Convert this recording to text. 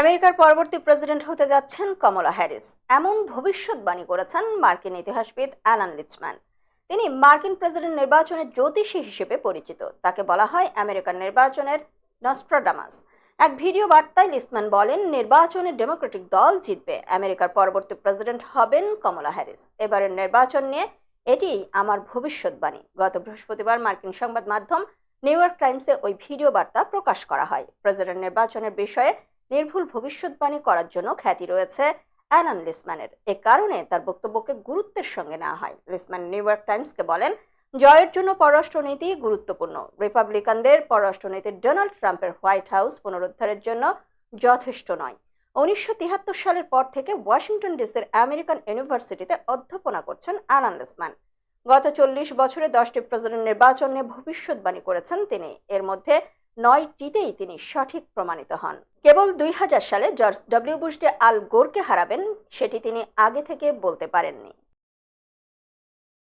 আমেরিকার পরবর্তী প্রেসিডেন্ট হতে যাচ্ছেন কমলা হ্যারিস। এমন ভবিষ্যৎবাণী করেছেন মার্কিন ইতিহাসবিদ অ্যালান লিচম্যান। তিনি মার্কিন প্রেসিডেন্ট নির্বাচনের জ্যোতিষী হিসেবে পরিচিত। তাকে বলা হয় আমেরিকার নির্বাচনের নস্ট্রাডামাস। এক ভিডিও বার্তায় লিসম্যান বলেন, নির্বাচনে ডেমোক্রেটিক দল জিতবে, আমেরিকার পরবর্তী প্রেসিডেন্ট হবেন কমলা হ্যারিস। এবারের নির্বাচন নিয়ে এটি আমার ভবিষ্যৎবাণী। গত বৃহস্পতিবার মার্কিন সংবাদ মাধ্যম নিউ ইয়র্ক টাইমসে ওই ভিডিও বার্তা প্রকাশ করা হয়। প্রেসিডেন্ট নির্বাচনের বিষয়ে নির্ভুল ভবিষ্যৎবাণী করার জন্য খ্যাতি রয়েছে অ্যালান লিসম্যানের। এ কারণে তার বক্তব্যকে গুরুত্বের সঙ্গে নেওয়া হয়। লিসম্যান নিউ ইয়র্ক টাইমসকে বলেন, জয়ের জন্য পররাষ্ট্রনীতি গুরুত্বপূর্ণ। রিপাবলিকানদের পররাষ্ট্রনীতি ডোনাল্ড ট্রাম্পের হোয়াইট হাউস পুনরুদ্ধারের জন্য যথেষ্ট নয়। উনিশশো সালের পর থেকে ওয়াশিংটন ডিসির আমেরিকান ইউনিভার্সিটিতে অধ্যাপনা করছেন অ্যালান লিসম্যান। গত চল্লিশ বছরে দশটি প্রেসিডেন্ট নির্বাচন নিয়ে ভবিষ্যৎবাণী করেছেন তিনি। এর মধ্যে নয়টিতেই তিনি সঠিক প্রমাণিত হন। কেবল দুই হাজার সালে জর্জ ডব্লিউ বুশ যে আল গোরকে হারাবেন, সেটি তিনি আগে থেকে বলতে পারেননি।